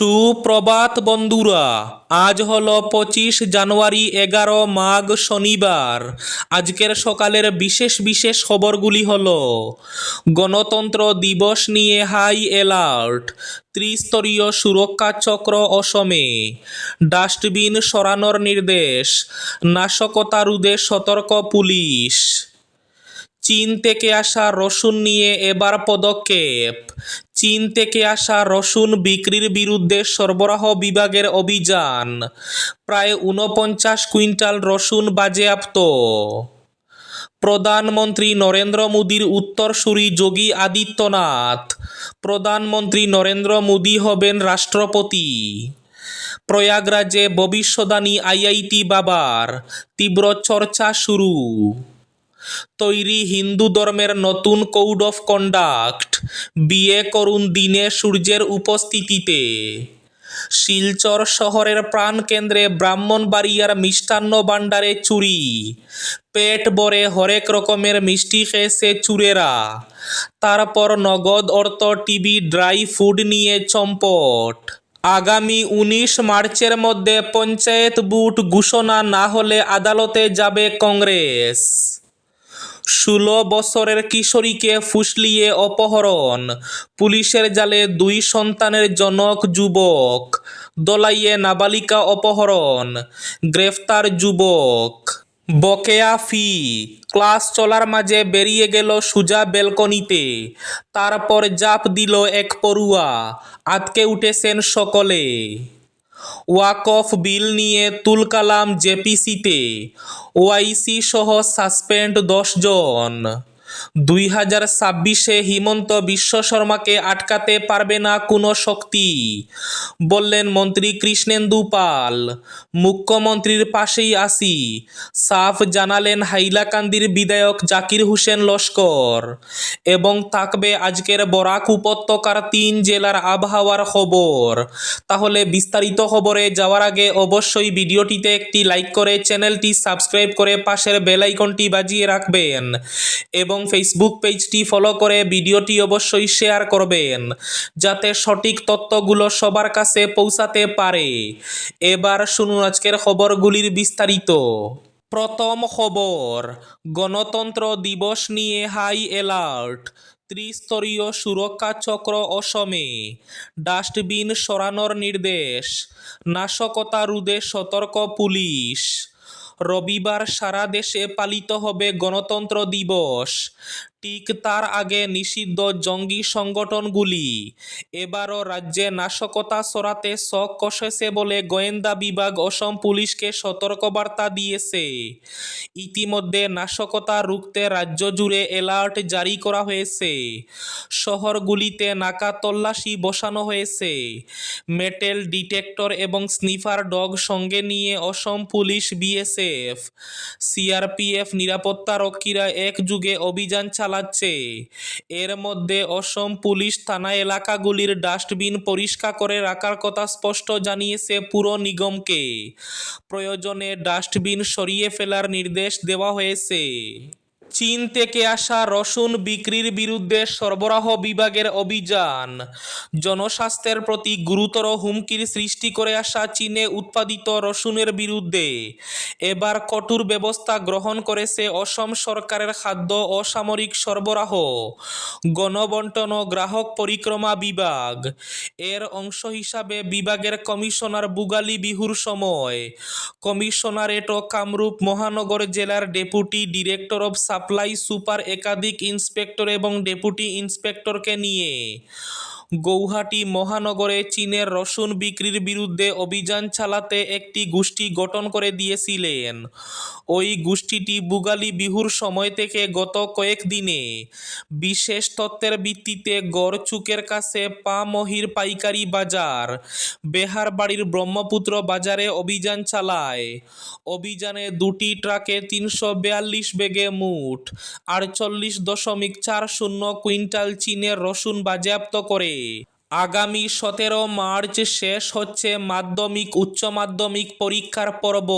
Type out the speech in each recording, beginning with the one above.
সুপ্রভাত বন্ধুরা, আজ হলো পঁচিশ জানুয়ারি এগারো মাঘ শনিবার। আজকের সকালের বিশেষ বিশেষ খবরগুলি হল, গণতন্ত্র দিবস নিয়ে হাই অ্যালার্ট, ত্রিস্তরীয় সুরক্ষা চক্র অসমে, ডাস্টবিন সরানোর নির্দেশ নাশকতা রোধে সতর্ক পুলিশ। চীন থেকে আসা রসুন নিয়ে এবার পদক্ষেপ। চীন থেকে আসা রসুন বিক্রির বিরুদ্ধে সরবরাহ বিভাগের অভিযান। প্রায় ঊনপঞ্চাশ কুইন্টাল রসুন বাজেয়াপ্ত। প্রধানমন্ত্রী নরেন্দ্র মোদীর উত্তরসূরি যোগী আদিত্যনাথ। প্রধানমন্ত্রী নরেন্দ্র মোদী হবেন রাষ্ট্রপতি। প্রয়াগরাজে ভবিষ্যদানী আইআইটি বাবার তীব্র চর্চা শুরু। তৈরি হিন্দু ধর্মের নতুন কোড অফ কন্ডাক্ট বিয়ে করুন দিনে সূর্যের উপস্থিতিতে। শিলচর শহরের প্রাণকেন্দ্রে ব্রাহ্মণবাড়িয়ার মিষ্টান্ন ভাণ্ডারে চুরি। পেট ভরে হরেক রকমের মিষ্টি খেয়েছে চুরেরা। তারপর নগদ অর্থ টিভি ড্রাই ফুড নিয়ে চম্পট। আগামী উনিশ মার্চের মধ্যে পঞ্চায়েত বুট ঘোষণা না হলে আদালতে যাবে কংগ্রেস। ষোলো বছরের কিশোরীকে ফুসলিয়ে অপহরণ। পুলিশের জালে দুই সন্তানের জনক যুবক। দলাইয়ে নাবালিকা অপহরণ। গ্রেফতার যুবক। বকেয়া ফি। ক্লাস চলার মাঝে বেরিয়ে গেল সুজা বেলকনিতে। তারপর জাপ দিল এক পড়ুয়া। আটকে উঠেছেন সকলে। ওয়াকফ বিল নিয়ে তুলকালাম জেপিসিতে ওআইসি সহ সাসপেন্ড দশজন দুই হাজার ছাব্বিশে হিমন্ত বিশ্ব শর্মাকে আটকাতে পারবে না কোনো শক্তি। বললেন মন্ত্রী কৃষ্ণেন্দু পাল। মুখ্যমন্ত্রীর পাশেই আসি সাফ জানালেন হাইলাকান্দির বিধায়ক জাকির হোসেন লস্কর। এবং থাকবে আজকের বরাক উপত্যকার তিন জেলার আবহাওয়ার খবর। তাহলে বিস্তারিত খবরে যাওয়ার আগে অবশ্যই ভিডিওটিতে একটি লাইক করে চ্যানেলটি সাবস্ক্রাইব করে পাশের বেল আইকনটি বাজিয়ে রাখবেন। এবং ফেসবুক পেজটি ফলো করে ভিডিওটি অবশ্যই শেয়ার করবেন, যাতে সঠিক তথ্যগুলো সবার কাছে পৌঁছাতে পারে। এবার শুনুন আজকের খবরগুলির বিস্তারিত। প্রথম খবর, গণতন্ত্র দিবস নিয়ে হাই অ্যালার্ট ত্রিস্তরীয় সুরক্ষা চক্র অসমে ডাস্টবিন সরানোর নির্দেশ নাশকতা রোধে সতর্ক পুলিশ। রবিবার সারা দেশে পালিত হবে গণতন্ত্র দিবস। ঠিক তার আগে নিষিদ্ধ জঙ্গি সংগঠনগুলি। এবারও রাজ্যে নাশকতা সরাতে শখ কষেছে বলে গোয়েন্দা বিভাগ অসম পুলিশকে সতর্কবার্তা দিয়েছে। ইতিমধ্যে নাশকতা রুখতে রাজ্য জুড়ে অ্যালার্ট জারি করা হয়েছে। শহরগুলিতে নাকা তল্লাশি বসানো হয়েছে। মেটেল ডিটেক্টর এবং স্নিফার ডগ সঙ্গে নিয়ে অসম পুলিশ বিএসএফ, সিআরপিএফ নিরাপত্তারক্ষীরা একযুগে অভিযান চালাচ্ছে। এর মধ্যে অসম পুলিশ থানা এলাকাগুলির ডাস্টবিন পরিষ্কার করে রাখার কথা স্পষ্ট জানিয়েছে পুর নিগমকে। প্রয়োজনে ডাস্টবিন সরিয়ে ফেলার নির্দেশ দেওয়া হয়েছে। চীন থেকে আসা রসুন বিক্রির বিরুদ্ধে সরবরাহ বিভাগের অভিযান। জনস্বাস্থ্যের প্রতি গুরুতর হুমকির সৃষ্টি করে আসা চীনে উৎপাদিত রসুনের বিরুদ্ধে। এবার কঠোর ব্যবস্থা গ্রহণ করেছে অসম সরকারের খাদ্য অসামরিক সরবরাহ, গণবন্টন ও গ্রাহক পরিক্রমা বিভাগ। এর অংশ হিসাবে বিভাগের কমিশনার বুগালি বিহুর সময়। কমিশনারেট ও কামরূপ মহানগর জেলার deputy director of supply super একাধিক ইন্সপেক্টর এবং ডেপুটি ইন্সপেক্টরকে নিয়ে। গৌহাটি মহানগরে চীনের রসুন বিক্রির বিরুদ্ধে অভিযান চালাতে একটি গোষ্ঠী গঠন করে দিয়েছিলেন। ওই গোষ্ঠীটি বুগালি বিহুর সময় থেকে গত কয়েকদিনে বিশেষ তত্ত্বের ভিত্তিতে গড়চুকের কাছে পা মহির পাইকারি বাজার, বেহারবাড়ির ব্রহ্মপুত্র বাজারে অভিযান চালায়। অভিযানে দুটি ট্রাকে তিনশো বিয়াল্লিশ বেগে মুঠ আটচল্লিশ দশমিক চার শূন্য কুইন্টাল চীনের রসুন বাজেয়াপ্ত করে Hey আগামী সতেরো মার্চ শেষ হচ্ছে মাধ্যমিক, উচ্চ মাধ্যমিক পরীক্ষার পর্ব।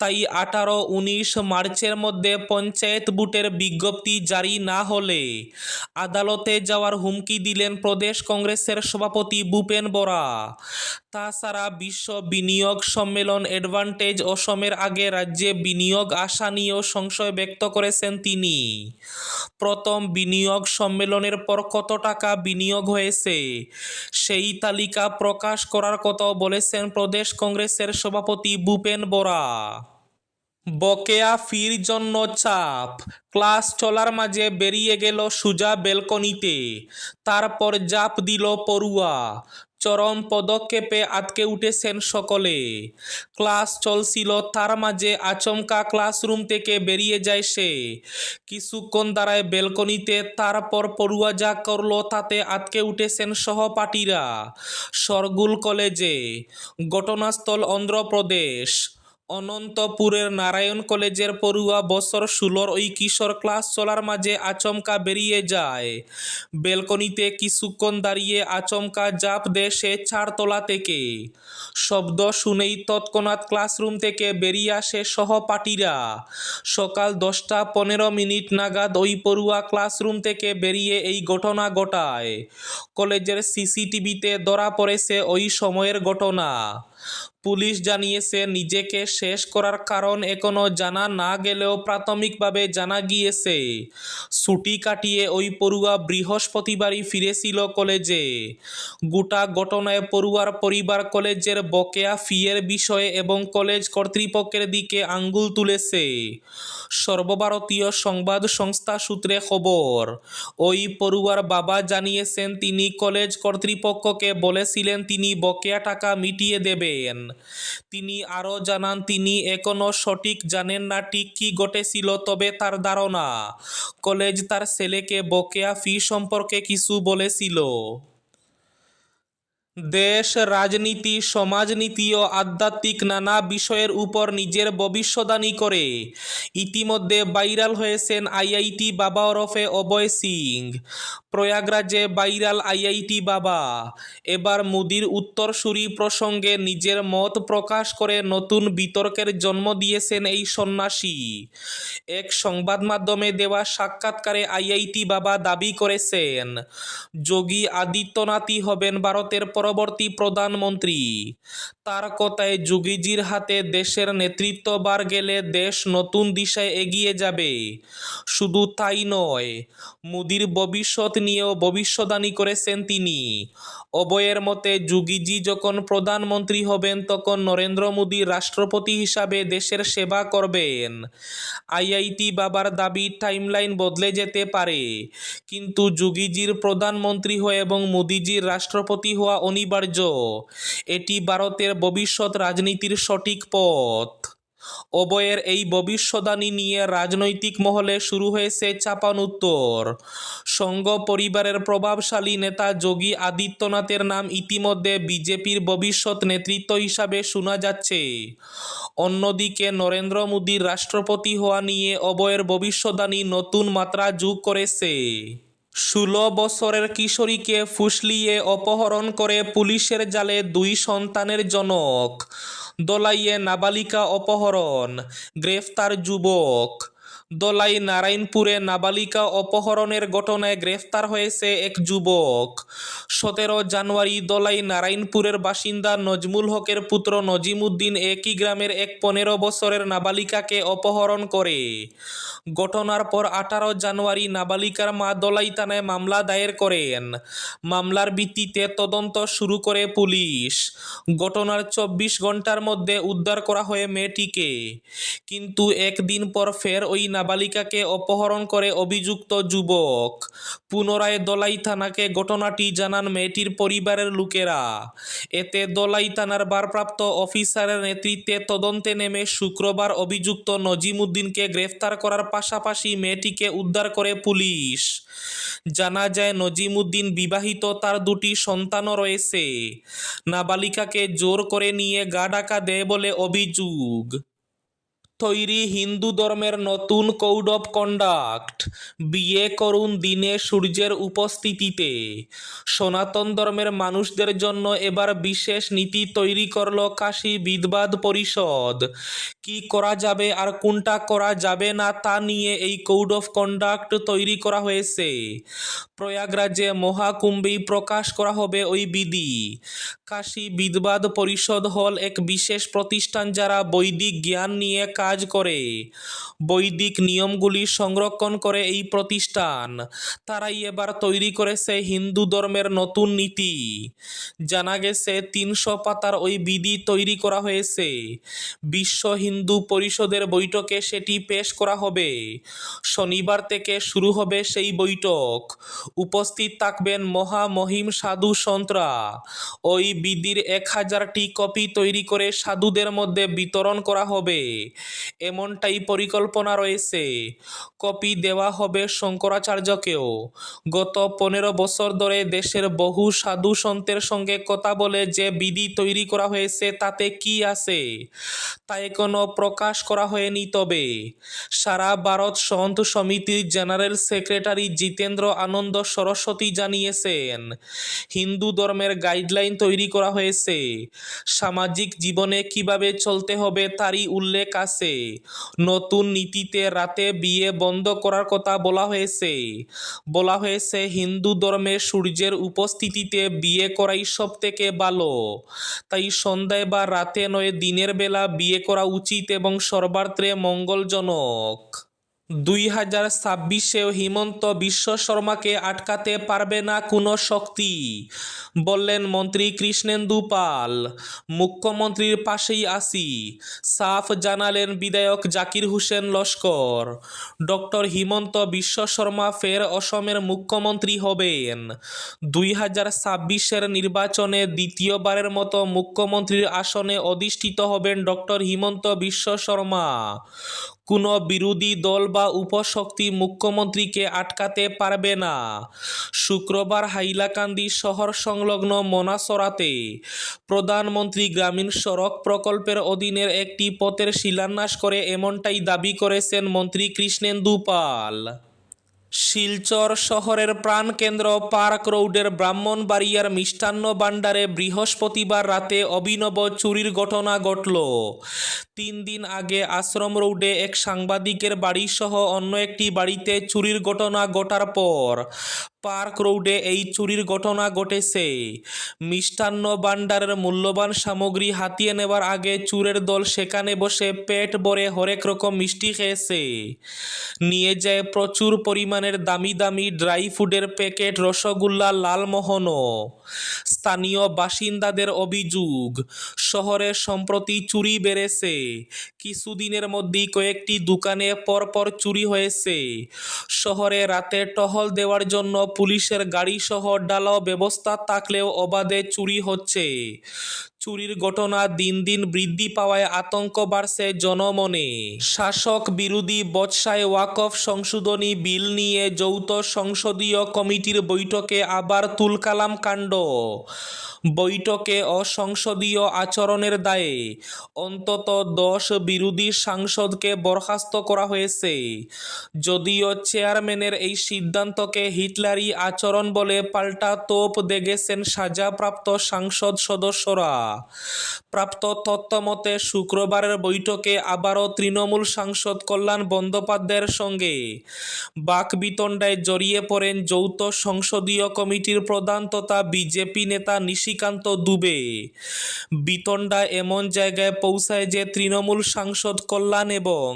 তাই আঠারো, উনিশ মার্চের মধ্যে পঞ্চায়েত বুটের বিজ্ঞপ্তি জারি না হলে আদালতে যাওয়ার হুমকি দিলেন প্রদেশ কংগ্রেসের সভাপতি ভূপেন বরা। তাছাড়া বিশ্ব বিনিয়োগ সম্মেলন অ্যাডভান্টেজ অসমের আগে রাজ্যে বিনিয়োগ আশা নিয়েও সংশয় ব্যক্ত করেছেন তিনি। প্রথম বিনিয়োগ সম্মেলনের পর কত টাকা বিনিয়োগ হয়েছে? সেই তালিকা প্রকাশ করার কথাও বলেছেন প্রদেশ কংগ্রেসের সভাপতি ভূপেন বরা। বকেয়া ফির জন্য চাপ। ক্লাস চলার মাঝে বেরিয়ে গেল সুজা বেলকনিতে। তারপর জাপ দিল পড়ুয়া। চরম পদক্ষেপে আটকে উঠেছেন সকলে। ক্লাস চলছিল, তার মাঝে আচমকা ক্লাসরুম থেকে বেরিয়ে যায় সে। কিছুক্ষণ দাঁড়ায় বেলকনিতে, তারপর পড়ুয়া যা করল তাতে আটকে উঠেছেন সহপাঠীরা। সরগুল কলেজে, ঘটনাস্থল অন্ধ্রপ্রদেশ। অনন্তপুরের নারায়ণ কলেজের পড়ুয়া বছর ষোলোর ওই কিশোর ক্লাস চলার মাঝে আচমকা বেরিয়ে যায়। বেলকনিতে কিছুক্ষণ দাঁড়িয়ে আচমকা জাপ দেয় সে চারতলা থেকে। শব্দ শুনেই তৎক্ষণাৎ ক্লাসরুম থেকে বেরিয়ে আসে সহপাঠীরা। সকাল দশটা পনেরো মিনিট নাগাদ ওই পড়ুয়া ক্লাসরুম থেকে বেরিয়ে এই ঘটনা ঘটায়। কলেজের সিসিটিভিতে ধরা পড়েছে ওই সময়ের ঘটনা। পুলিশ জানিয়েছে, নিজেকে শেষ করার কারণ এখনও জানা না গেলেও প্রাথমিকভাবে জানা গিয়েছে। ছুটি কাটিয়ে ওই পড়ুয়া বৃহস্পতিবারই ফিরেছিল কলেজে। গোটা ঘটনায় পড়ুয়ার পরিবার কলেজের বকেয়া ফিয়ের বিষয়ে এবং কলেজ কর্তৃপক্ষের দিকে আঙ্গুল তুলেছে। সর্বভারতীয় সংবাদ সংস্থা সূত্রে খবর, ওই পড়ুয়ার বাবা জানিয়েছেন, তিনি কলেজ কর্তৃপক্ষকে বলেছিলেন, তিনি বকেয়া টাকা মিটিয়ে দেবেন। তিনি আরও জানান, তিনি এখনও সঠিক জানেন না ঠিক কী ঘটেছিল, তবে তার ধারণা। কলেজ তার ছেলেকে বকেয়া ফি সম্পর্কে কিছু বলেছিল। দেশ, রাজনীতি, সমাজনীতি ও আধ্যাত্মিক নানা বিষয়ের উপর নিজের ভবিষ্যদ্বাণী করে। ইতিমধ্যে ভাইরাল হয়েছেন আইআইটি বাবা ওরফে অভয় সিং, প্রয়াগরাজে ভাইরাল আইআইটি বাবা। এবার মোদির উত্তরসূরি প্রসঙ্গে নিজের মত প্রকাশ করে নতুন বিতর্কের জন্ম দিয়েছেন এই সন্ন্যাসী। এক সংবাদ মাধ্যমে দেওয়া সাক্ষাৎকারে আইআইটি বাবা দাবি করেছেন, যোগী আদিত্যনাথই হবেন ভারতের পরবর্তী প্রধানমন্ত্রী। তার কথায় যোগীজির হাতে দেশের নেতৃত্ববার গেলে দেশ নতুন দিশায় এগিয়ে যাবে। শুধু তাই নয়, মোদির ভবিষ্যৎ নিয়েও ভবিষ্যদ্বাণী করেছেন তিনি। অবয়ের মতে, যোগীজি যখন প্রধানমন্ত্রী হবেন, তখন নরেন্দ্র মোদী রাষ্ট্রপতি হিসাবে দেশের সেবা করবেন। আইআইটি বাবার দাবি, টাইমলাইন বদলে যেতে পারে। কিন্তু যোগীজির প্রধানমন্ত্রী হয়ে এবং মোদিজির রাষ্ট্রপতি হওয়া অনিবার্য। এটি ভারতের ভবিষ্যৎ রাজনীতির সঠিক পথ। অবয়ের এই ভবিষ্যদ্বাণী নিয়ে রাজনৈতিক মহলে শুরু হয়েছে চাপান উত্তর। সংঘ পরিবারের প্রভাবশালী নেতা যোগী আদিত্যনাথের নাম ইতিমধ্যে বিজেপির ভবিষ্যৎ নেতৃত্ব হিসাবে শোনা যাচ্ছে। অন্যদিকে নরেন্দ্র মোদীর রাষ্ট্রপতি হওয়া নিয়ে অবয়ের ভবিষ্যদ্বাণী নতুন মাত্রা যোগ করেছে। ষোলো বছরের কিশোরীকে ফুসলিয়ে অপহরণ করে পুলিশের জালে দুই সন্তানের জনক। দোলাইয়ে নাবালিকা অপহরণ। গ্রেফতার যুবক। দোলাই নারায়ণপুরে নাবালিকা অপহরণের ঘটনায় গ্রেফতার হয়েছে এক যুবক। সতেরো জানুয়ারি দোলাই নারায়ণপুরের বাসিন্দা নজমুল হকের পুত্র নজিমুদ্দিন একই গ্রামের এক পনেরো বছরের নাবালিকাকে অপহরণ করে। ঘটনার পর আঠারো জানুয়ারি নাবালিকার মা দোলাই থানায় মামলা দায়ের করেন। মামলার ভিত্তিতে তদন্ত শুরু করে পুলিশ। ঘটনার চব্বিশ ঘণ্টার মধ্যে উদ্ধার করা হয় মেয়েটিকে। কিন্তু একদিন পর ফের ওই নাবালিকাকে অপহরণ করে অভিযুক্ত যুবক। পুনরায় দলাই থানাকে ঘটনাটি জানান মেয়েটির পরিবারের লোকেরা। এতে দলাই থানার ভারপ্রাপ্ত অফিসারের নেতৃত্বে তদন্তে নেমে শুক্রবার অভিযুক্ত নজিমুদ্দিনকে গ্রেফতার করার পাশাপাশি মেয়েটিকে উদ্ধার করে পুলিশ। জানা যায়, নজিমুদ্দিন বিবাহিত, তার দুটি সন্তানও রয়েছে। নাবালিকাকে জোর করে নিয়ে গা ডাকা দেয় বলে অভিযোগ। তৈরি হিন্দু ধর্মের নতুন কোড অফ কন্ডাক্ট বিয়ে করুন দিনে সূর্যের উপস্থিতিতে। সনাতন ধর্মের মানুষদের জন্য এবার বিশেষ নীতি তৈরি করল কাশী বিদবাদ পরিষদ। কি করা যাবে আর কোনটা করা যাবে না তা নিয়ে এই কোড অফ কন্ডাক্ট তৈরি করা হয়েছে। প্রয়াগরাজে মহাকুম্ভেই প্রকাশ করা হবে ওই বিধি। কাশী বিদবাদ পরিষদ হল এক বিশেষ প্রতিষ্ঠান যারা বৈদিক জ্ঞান নিয়ে কাজ করে। বৈদিক নিয়মগুলি সংরক্ষণ করে এই প্রতিষ্ঠান। তারাই এবার তৈরি করেছে হিন্দু ধর্মের নতুন নীতি। জানা গেছে, তিনশো পাতার ওই বিধি তৈরি করা হয়েছে। বিশ্ব হিন্দু পরিষদের বৈঠকে সেটি পেশ করা হবে। শনিবার থেকে শুরু হবে সেই বৈঠক। উপস্থিত থাকবেন মহামহিম সাধু সন্তরা। ওই বিধির এক হাজারটি কপি তৈরি করে সাধুদের মধ্যে বিতরণ করা হবে। এমনটাই পরিকল্পনা রয়েছে। কপি দেওয়া হবে শঙ্করাচার্যকেও। গত পনেরো বছর ধরে দেশের বহু সাধু সন্তের সঙ্গে কথা বলে যে বিধি তৈরি করা হয়েছে তাতে কি আছে, তা এখনও প্রকাশ করা হয়নি। তবে সারা ভারত সন্ত সমিতির জেনারেল সেক্রেটারি জিতেন্দ্র আনন্দ সরস্বতী জানিয়েছেন, হিন্দু ধর্মের গাইডলাইন তৈরি করা হয়েছে। সামাজিক জীবনে কীভাবে চলতে হবে তারই উল্লেখ আছে। নতুন নীতিতে রাতে বিয়ে বন্ধ করার কথা বলা হয়েছে। বলা হয়েছে, হিন্দু ধর্মে সূর্যের উপস্থিতিতে বিয়ে করাই সব থেকে ভালো। তাই সন্ধ্যায় বা রাতে নয়, দিনের বেলা বিয়ে করা উচিত এবং সর্বার্থে মঙ্গলজনক। দুই হাজার ছাব্বিশেও হিমন্ত বিশ্ব শর্মাকে আটকাতে পারবে না কোনো শক্তি। বললেন মন্ত্রী কৃষ্ণেন্দু পাল। মুখ্যমন্ত্রীর পাশেই আসি সাফ জানালেন বিধায়ক জাকির হোসেন লস্কর। ডক্টর হিমন্ত বিশ্ব শর্মা ফের অসমের মুখ্যমন্ত্রী হবেন। দুই হাজার ছাব্বিশের নির্বাচনে দ্বিতীয়বারের মতো মুখ্যমন্ত্রীর আসনে অধিষ্ঠিত হবেন ডক্টর হিমন্ত বিশ্ব শর্মা। কোনো বিরোধী দল বা উপশক্তি মুখ্যমন্ত্রীকে আটকাতে পারবে না। শুক্রবার হাইলাকান্দি শহর সংলগ্ন মনাসরাতে প্রধানমন্ত্রী গ্রামীণ সড়ক প্রকল্পের অধীনের একটি পথের শিলান্যাস করে এমনটাই দাবি করেছেন মন্ত্রী কৃষ্ণেন্দু পাল। শিলচর শহরের প্রাণকেন্দ্র পার্ক রোডের ব্রাহ্মণবাড়িয়ার মিষ্টান্ন ভাণ্ডারে বৃহস্পতিবার রাতে অভিনব চুরির ঘটনা ঘটল। তিন দিন আগে আশ্রম রোডে এক সাংবাদিকের বাড়িসহ অন্য একটি বাড়িতে চুরির ঘটনা ঘটার পর পার্ক রোডে এই চুরির ঘটনা ঘটেছে। মিষ্টান্ন ভাণ্ডারের মূল্যবান সামগ্রী হাতিয়ে নেবার আগে চুরের দল সেখানে বসে পেট ভরে হরেক রকম মিষ্টি খেয়েছে। নিয়ে যায় প্রচুর পরিমাণের দামি দামি ড্রাই ফুডের প্যাকেট, রসগোল্লা, লালমোহনও। স্থানীয় বাসিন্দাদের অভিযোগ, শহরে সম্প্রতি চুরি বেড়েছে। কিছুদিনের মধ্যেই কয়েকটি দোকানে পরপর চুরি হয়েছে। শহরে রাতে টহল দেওয়ার জন্য পুলিশের গাড়ি গাড়িসহ ডালাও ব্যবস্থা থাকলেও অবাধে চুরি হচ্ছে। চুরির ঘটনা দিন দিন বৃদ্ধি পাওয়ায় আতঙ্ক বাড়ছে জনমনে। শাসক বিরোধী বৎসায় ওয়াকফ সংশোধনী বিল নিয়ে যৌথ সংসদীয় কমিটির বৈঠকে আবার তুলকালাম কাণ্ড। বৈঠকে অসংসদীয় আচরণের দায়ে অন্তত দশ বিরোধী সাংসদকে বরখাস্ত করা হয়েছে। যদিও চেয়ারম্যানের এই সিদ্ধান্তকে হিটলারি আচরণ বলে পাল্টা তোপ দেগেছেন সাজাপ্রাপ্ত সাংসদ সদস্যরা। প্রাপ্ত তথ্যমতে, শুক্রবারের বৈঠকে আবারও তৃণমূল সাংসদ কল্যাণ বন্দ্যোপাধ্যায়ের সঙ্গে বাকবিতণ্ডায় জড়িয়ে পড়েন যৌথ সংসদীয় কমিটির প্রধান তথা বিজেপি নেতা নিশিকান্ত দুবে। বিতণ্ডা এমন জায়গায় পৌঁছায় যে তৃণমূল সাংসদ কল্যাণ এবং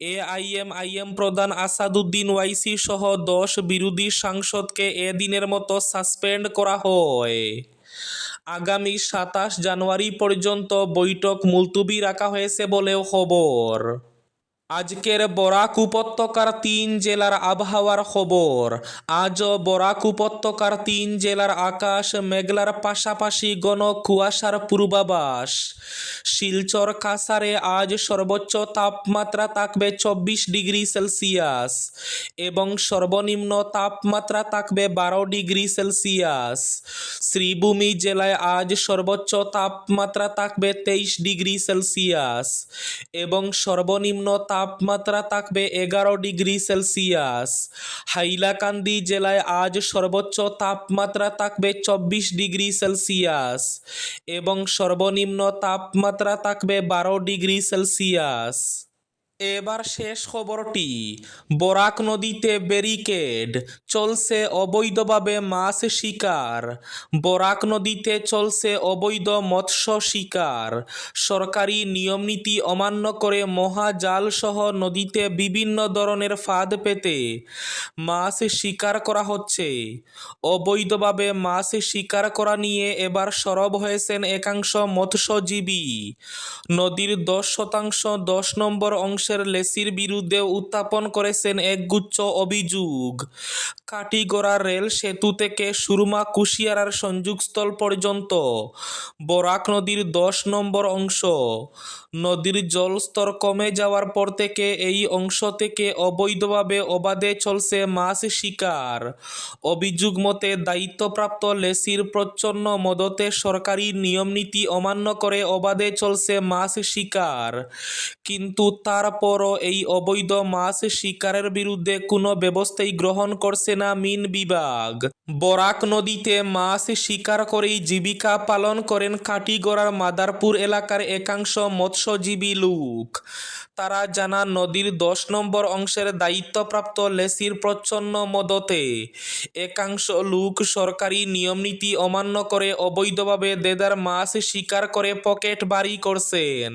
এ এআইএমআইএম প্রধান আসাদুদ্দিন ওয়াইসি সহ দশ বিরোধী সাংসদকে এদিনের মতো সাসপেন্ড করা হয়। আগামী সাতাশ জানুয়ারি পর্যন্ত বৈঠক মুলতুবি রাখা হয়েছে বলেও খবর। আজকের বরাক উপত্যকার তিন জেলার আবহাওয়ার খবর। আজও বরাক উপত্যকার তিন জেলার আকাশ মেঘলার পাশাপাশি গণ কুয়াশার পূর্বাভাস। শিলচর কাসারে আজ সর্বোচ্চ তাপমাত্রা থাকবে চব্বিশ ডিগ্রি সেলসিয়াস এবং সর্বনিম্ন তাপমাত্রা থাকবে বারো ডিগ্রি সেলসিয়াস। শ্রীভূমি জেলায় আজ সর্বোচ্চ তাপমাত্রা থাকবে তেইশ ডিগ্রি সেলসিয়াস এবং সর্বনিম্ন তাপমাত্রা থাকবে এগারো ডিগ্রি সেলসিয়াস। হাইলাকান্দি জেলায় আজ সর্বোচ্চ তাপমাত্রা থাকবে চব্বিশ ডিগ্রি সেলসিয়াস এবং সর্বনিম্ন তাপমাত্রা থাকবে বারো ডিগ্রি সেলসিয়াস। এবার শেষ খবরটি। বরাক নদীতে ব্যারিকেড, চলছে অবৈধভাবে মাছ শিকার। বরাক নদীতে চলছে অবৈধ মৎস্য শিকার। সরকারি নিয়মনীতি অমান্য করে মহাজাল সহ নদীতে বিভিন্ন ধরনের ফাঁদ পেতে মাছ শিকার করা হচ্ছে। অবৈধভাবে মাছ শিকার করা নিয়ে এবার সরব হয়েছেন একাংশ মৎস্যজীবী। নদীর দশ শতাংশ দশ নম্বর অংশের লেসির বিরুদ্ধে উত্থাপন করেছেন একগুচ্ছ অভিযোগ। কাটিগড়া রেল সেতু থেকে সুরমা কুশিয়ারার সংযোগস্থল পর্যন্ত। বরাক নদীর দশ নম্বর অংশ। নদীর জলস্তর কমে যাওয়ার পর থেকে এই অংশ থেকে অবৈধভাবে অবাধে চলছে মাছ শিকার। অভিযোগ মতে, দায়িত্বপ্রাপ্ত লেসির প্রচ্ছন্ন মদতে সরকারি নিয়মনীতি অমান্য করে অবাধে চলছে মাছ শিকার। কিন্তু তারপরও এই অবৈধ মাছ শিকারের বিরুদ্ধে কোনো ব্যবস্থাই গ্রহণ করছে না মিন বিভাগ। বরাক নদীতে মাছ শিকার করেই জীবিকা পালন করেন কাটিগড়ার মাদারপুর এলাকার একাংশ মৎস্যজীবী লোক। তারা জানান নদীর দশ নম্বর অংশের দায়িত্বপ্রাপ্ত লেসির প্রচ্ছন্ন মদতে একাংশ লোক সরকারি নিয়মনীতি অমান্য করে অবৈধভাবে দেদার মাছ শিকার করে পকেট বাড়ি করছেন।